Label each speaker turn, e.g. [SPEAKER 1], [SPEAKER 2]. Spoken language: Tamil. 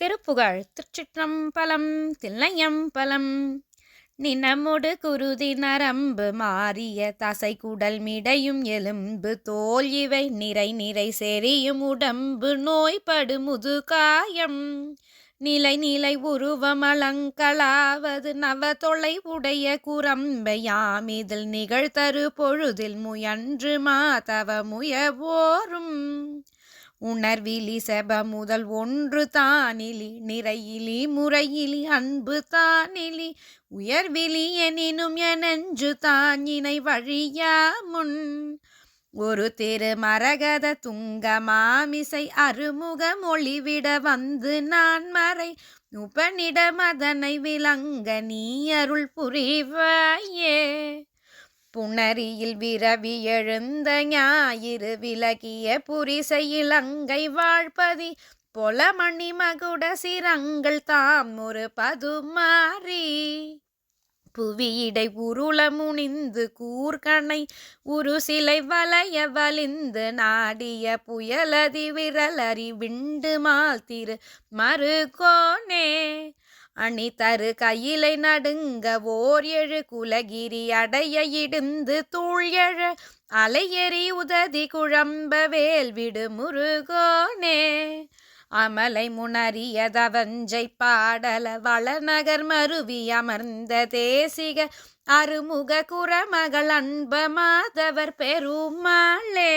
[SPEAKER 1] திருப்புகழ் திருச்சிற்றம்பலம் தில்லையம்பலம். நினமுடு குருதி நரம்பு மாறிய தசை குடல் மிடையும் எலும்பு தோல் இவை நிறை நிறை செறியும் உடம்பு நோய்படு முதுகாயம் நிலை நிலை உருவமலங்களாவது நவ தொலை உடைய குரம்பையாமிதில் நிகழ்தரு பொழுதில் முயன்று மாதவ முயவோரும். உணர்விலி செப முதல் ஒன்று தானிலி நிறையிலி முறையிலி அன்பு தானிலி உயர்விலி எனினும் எனஞ்சு தானினை வழியா முன். ஒரு திரு மரகத துங்க மாமிசை அருமுக மொழிவிட வந்து நான் மறை உபனிட மதனை விளங்க நீ அருள் புரிவாயே. புணரியில் விரவி எழுந்த ஞாயிறு விலகிய புரிசையில் அங்கை வாழ்பதி பொலமணி மகுட சிரங்கள் தாம் ஒரு பதுமாறி. புவியிடை உருள முனிந்து கூர்கணை உரு சிலை வளைய வலிந்து நாடிய புயலதி விரலறி விண்டு மால் திரு மறுகோனே அணி தரு கையிலை நடுங்க ஓர் எழு குலகிரி அடைய இடுந்து தூள் எழ அலையெறி உததி குழம்ப வேல் விடு முருகோனே. அமலை முனறியதவஞ்சை பாடல வளநகர் மருவி அமர்ந்த தேசிக அருமுக குரமகள் அன்ப மாதவர் பெருமாளே.